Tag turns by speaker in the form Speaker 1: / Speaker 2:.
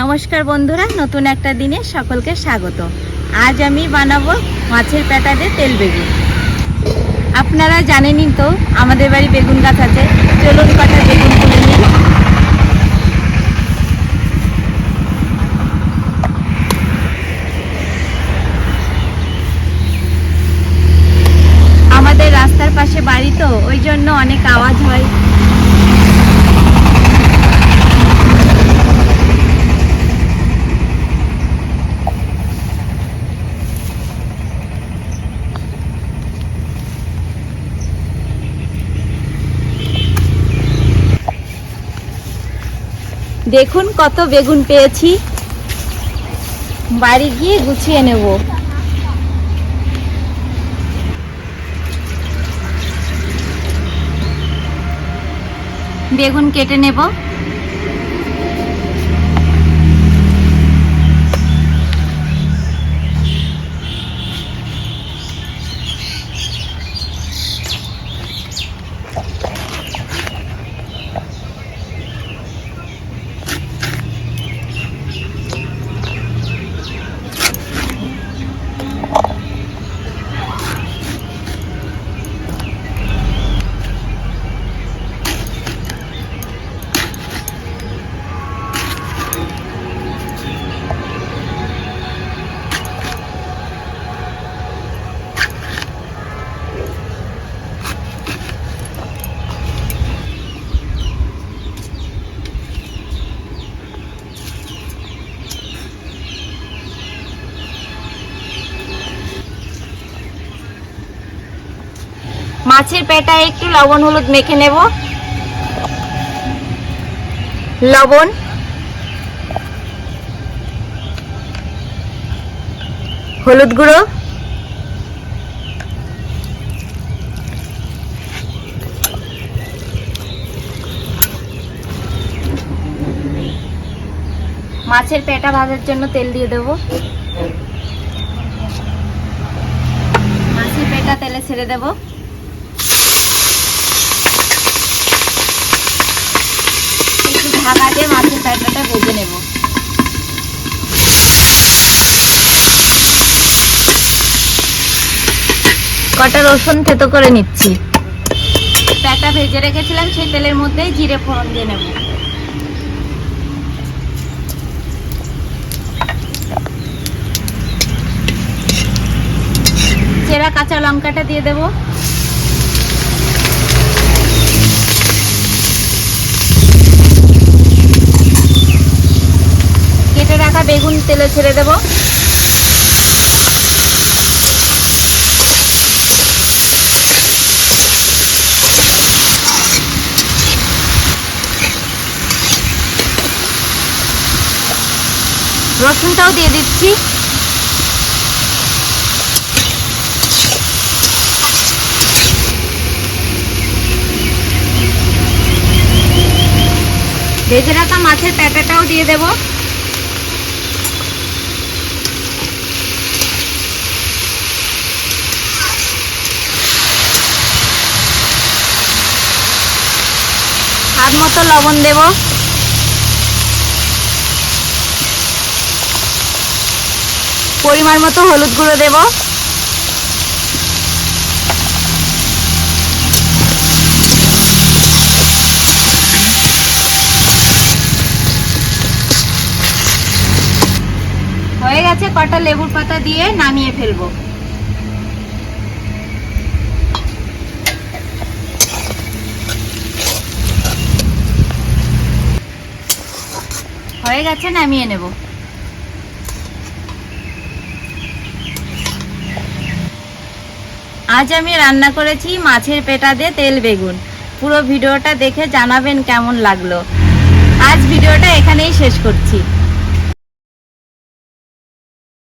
Speaker 1: নমস্কার বন্ধুরা, নতুন একটা দিনে সকলকে স্বাগত। আজ আমি বানাবো মাছের পেটা দিয়ে তেল বেগুন। আপনারা জানেনই তো, আমাদের বাড়ি বেগুন গাছ আছে। চলুন কাটা বেগুন তুলে নিই। আমাদের রাস্তার পাশে বাড়ি তো, ওই জন্য অনেক আওয়াজ হয়। দেখুন কত বেগুন পেয়েছি। বাড়ি গিয়ে গুছিয়ে নেব। বেগুন কেটে নেব। মাছের পেটায় একটু লবণ হলুদ মেখে নেব। লবণ। হলুদ গুঁড়ো। মাছের পেটা ভাজার জন্য তেল দিয়ে দেব। মাছের পেটা তেলে ছেড়ে দেবো একটু ঢাকা দিয়ে মাছের ভেজে নেব। কটা রসুন থেতো করে নিচ্ছি। পেটা ভেজে রেখেছিলাম সেই তেলের মধ্যেই জিরে ফোড়ন দিয়ে নেব। চেরা কাঁচা লঙ্কাটা দিয়ে দেবো কেটে রাখা বেগুন তেলে ছেড়ে দেব। রসুনটাও দিয়ে দিচ্ছি। ভেজে রাখা মাছের প্যাটাটাও দিয়ে দেবো। স্বাদ মতো লবণ দেব। পরিমাণ মতো হলুদ গুঁড়ো দেব। হয়ে গেছে কটা লেবুর পাতা দিয়ে নামিয়ে ফেলব। হয়ে গেছে, নামিয়ে নেব। আজ আমি রান্না করেছি মাছের পেটা দিয়ে তেল বেগুন। পুরো ভিডিওটা দেখে জানাবেন কেমন লাগল। আজ ভিডিওটা এখানেই শেষ করছি।